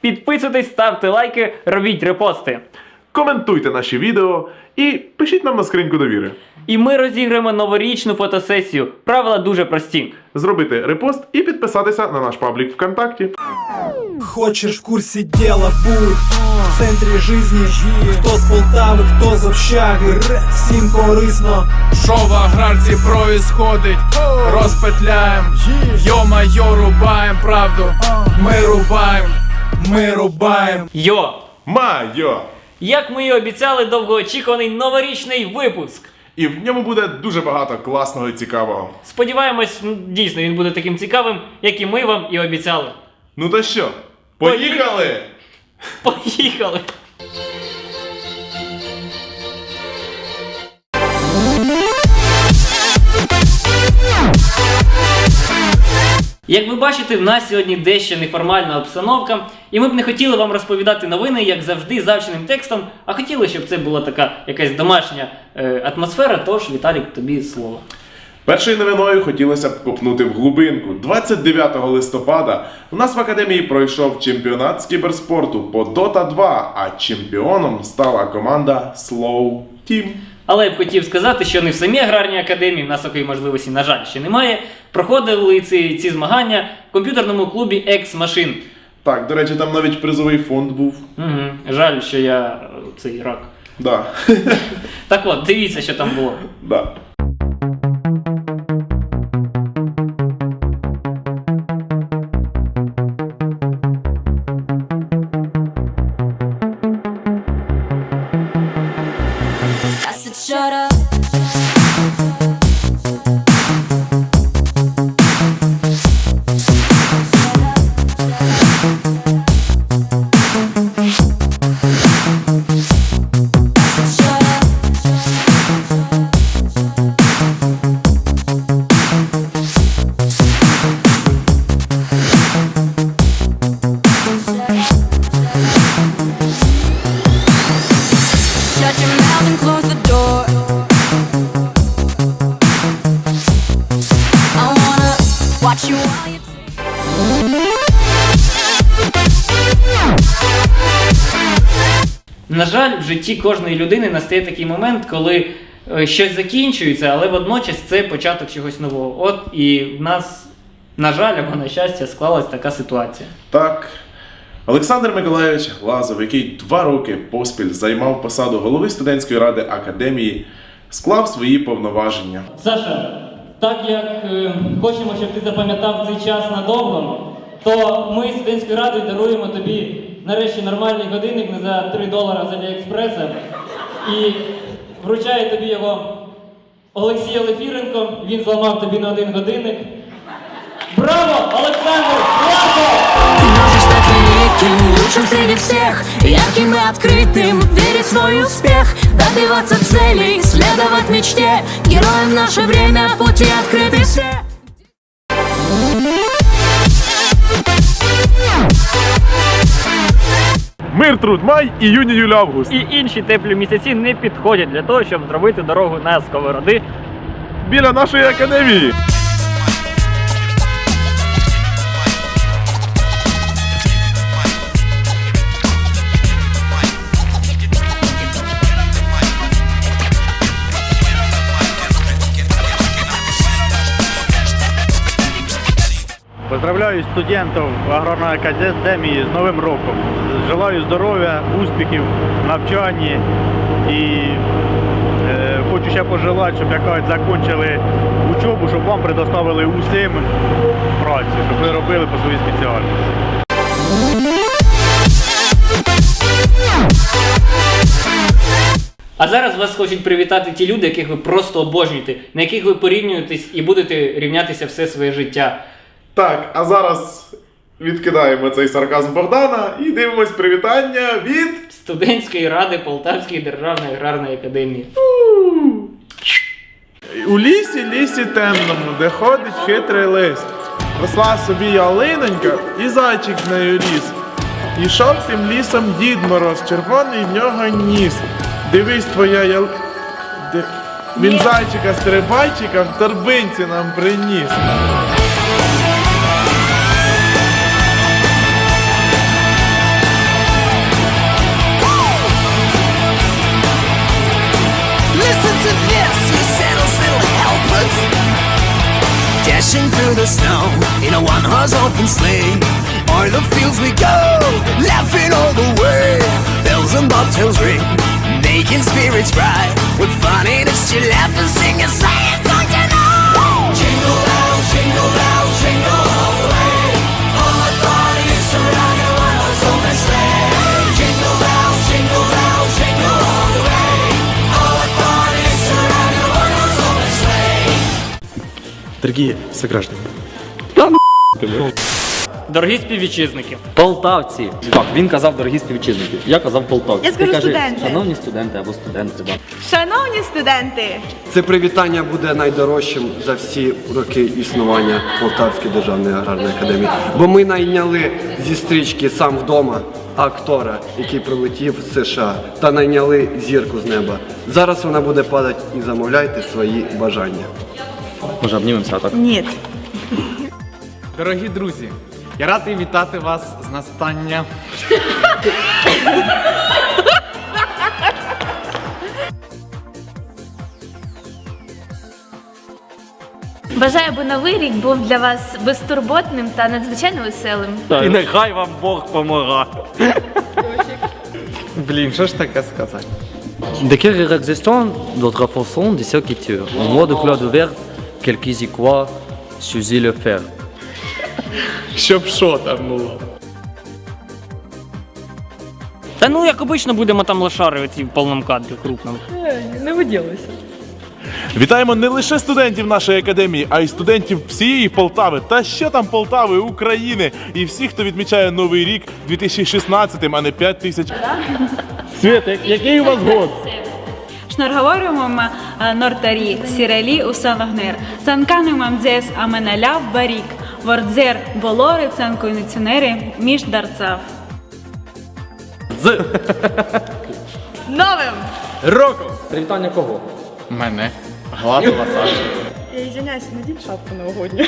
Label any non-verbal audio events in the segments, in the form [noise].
Підписуйтесь, ставте лайки, робіть репости. Коментуйте наші відео і пишіть нам на скриньку довіри. І ми розіграємо новорічну фотосесію. Правила дуже прості. Зробити репост і підписатися на наш паблік ВКонтакті. Хочешь в курсе дела, будь в центрі жизни Хто з Полтави, хто з общаги, Ре, всім корисно Що в аграрці происходить? Розпетляєм, йо-майо, рубаєм правду, ми рубаєм, ми рубаємо. Йо! Майо! Як ми і обіцяли, довгоочікуваний новорічний випуск. І в ньому буде дуже багато класного і цікавого. Сподіваємось, дійсно він буде таким цікавим, як і ми вам і обіцяли. Ну то що, поїхали! Поїхали! Як ви бачите, в нас сьогодні дещо неформальна обстановка, і ми б не хотіли вам розповідати новини, як завжди, завченим текстом, а хотіли, щоб це була така якась домашня е, атмосфера. Тож, Віталік, тобі слово. Першою новиною хотілося б копнути в глибинку. 29 листопада у нас в академії пройшов чемпіонат з кіберспорту по Dota 2, а чемпіоном стала команда Slow Team. Але я б хотів сказати, що не в самій аграрній академії, в нас такої можливості, на жаль, ще немає. Проходили ці, ці змагання в комп'ютерному клубі Machine. Так, до речі, там навіть призовий фонд був. Угу. Жаль, що я е, цей рак. Да. Так от, дивіться, що там було. да. На жаль, в житті кожної людини настає такий момент, коли е, щось закінчується, але водночас це початок чогось нового. От і в нас, на жаль, або на щастя, склалась така ситуація. Так. Олександр Миколайович Глазов, який два роки поспіль займав посаду голови студентської ради академії, склав свої повноваження. Саша, так як е, хочемо, щоб ти запам'ятав цей час надовго, то ми студентською радою даруємо тобі нарешті нормальний годинник не за 3 долара з Аліекспреса і вручає тобі його Олексій Олефіренко. Він зламав тобі на один годинник. Браво, Олександр! Браво! Ты можешь стать великим, лучшим среди всех Ярким и открытым, верить в свой успех Добиваться целей, следовать мечте Героем в наше время, пути открыты все Мир, труд, май, іюнь, іюль, август. І інші теплі місяці не підходять для того, щоб зробити дорогу на сковороди. Біля нашої академії. Поздравляю студентів аграрної академії з Новим роком. Желаю здоров'я, успіхів навчанні і е, хочу ще пожелати, щоб якось закінчили учобу, щоб вам предоставили усім працю, щоб ви робили по своїй спеціальності. А зараз вас хочуть привітати ті люди, яких ви просто обожнюєте, на яких ви порівнюєтесь і будете рівнятися все своє життя. Так, а зараз відкидаємо цей сарказм Богдана і дивимось привітання від. Студентської ради Полтавської державної аграрної академії. У лісі, лісі темному, де ходить хитрий лис. Росла собі ялинонька і зайчик з нею ліс. Ішов тим лісом дід Мороз, червоний в нього ніс. Дивись, твоя ял... Де... Він зайчика стрибайчика в торбинці нам приніс. Dashing through the snow in a one horse open sleigh. O'er the fields we go, laughing all the way. Bells and bobtails ring, making spirits bright. With funniness to laugh and sing a song Дорогі сограждане, Дорогі співвітчизники, Полтавці. Так, він казав дорогі співвітчизники. Я казав полтавці. Я скажу Ти кажи, студенти. Шановні студенти або студенти. Да. Шановні студенти, Це привітання буде найдорожчим за всі роки існування Полтавської державної аграрної академії. Бо ми найняли зі стрічки сам вдома актора, який прилетів з США, та найняли зірку з неба. Зараз вона буде падати і замовляйте свої бажання. Може обнімемося, так? ні. Дорогі друзі, я радий вітати вас з настання. Бажаю, аби новий рік був для вас безтурботним та надзвичайно веселим. І нехай вам Бог помагає. Блін, що ж таке сказати? Décrire l'existence d'autres façons de l'écriture. En mot de couleur de vert, quelques croient, Suzy le faire. Щоб що там було? Та ну як обично будемо там лошари оці в повному кадрі крупному. Вітаємо не лише студентів нашої академії, а й студентів всієї Полтави. Та що там Полтави, України і всіх, хто відмічає новий рік 2016, а не 5000. Світ, який у вас год? Шнорговорюємо нортарі, сірелі усаногнер. Цанкануємо дзес аменаляв барік. Вордзер болори цанкуніціонери між дарцав. З Новим! Роком! привітання кого? Мене. Гладова Саша. Я извиняюсь, надіть шапку новогодню.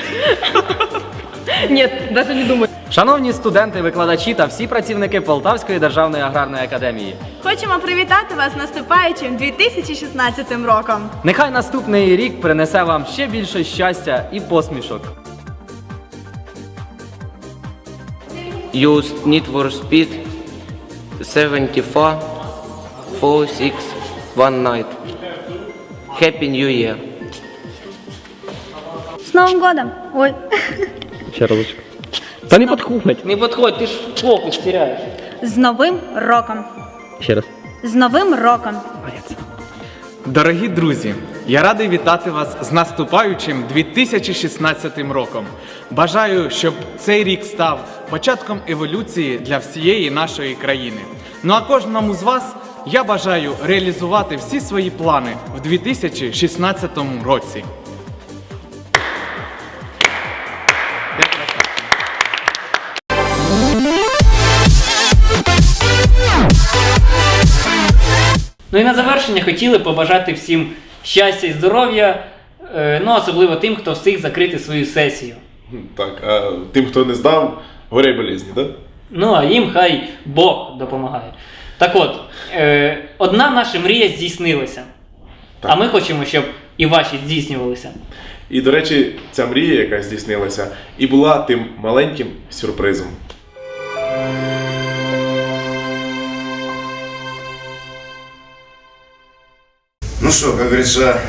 Ні, навіть не думаю. Шановні студенти, викладачі та всі працівники Полтавської державної аграрної академії. Хочемо привітати вас з наступаючим 2016 роком. Нехай наступний рік принесе вам ще більше щастя і посмішок. Use Need for Speed 74 46 One Night. Happy New Year. З Новим годом! Ой. Ще разочок. Та не підходь. Не підходь, ти ж фокус теряєш. З новим роком! Ще раз. З новим роком! Дорогі друзі, я радий вітати вас з наступаючим 2016 роком. Бажаю, щоб цей рік став початком еволюції для всієї нашої країни. Ну а кожному з вас я бажаю реалізувати всі свої плани в 2016 році. Ну і на завершення хотіли побажати всім щастя і здоров'я, е, ну особливо тим, хто встиг закрити свою сесію. Так, а тим, хто не здав, горе болізні, так? Ну а їм хай Бог допомагає. Так от, е, одна наша мрія здійснилася. А ми хочемо, щоб і ваші здійснювалися. І, до речі, ця мрія, яка здійснилася, і була тим маленьким сюрпризом. Что, как говорится,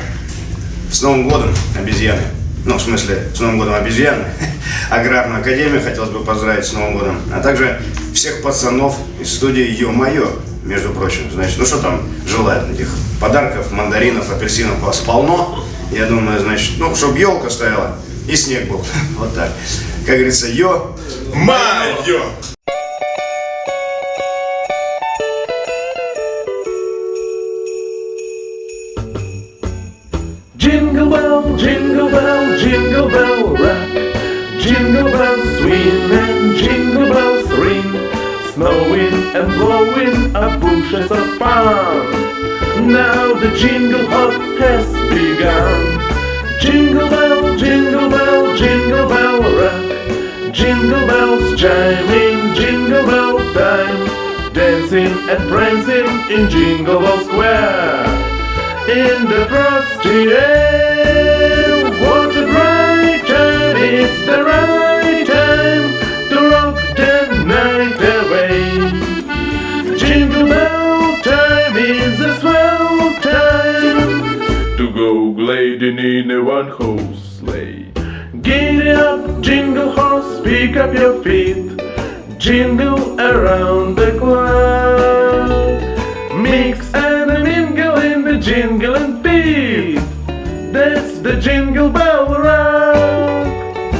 с Новым годом, обезьяны. Ну, в смысле, с Новым годом обезьяны. [laughs] Аграрную академию хотелось бы поздравить с Новым годом. А также всех пацанов из студии Ё-Моё, между прочим. Значит, ну что там желают этих подарков, мандаринов, апельсинов у вас полно. Я думаю, значит, ну, чтобы елка стояла и снег был. [laughs] Вот так. Как говорится, Ё... Snowing and blowing up bushes of fun. Now the jingle hop has begun. Jingle bell, jingle bell, jingle bell rock. Jingle bells chiming, jingle bell time. Dancing and prancing in Jingle Bell Square. In the frosty air, what a bright time! It's the lady need a one horse sleigh. Giddy up, jingle horse, pick up your feet, jingle around the clock. Mix and mingle in the jingle and beat. That's the jingle bell.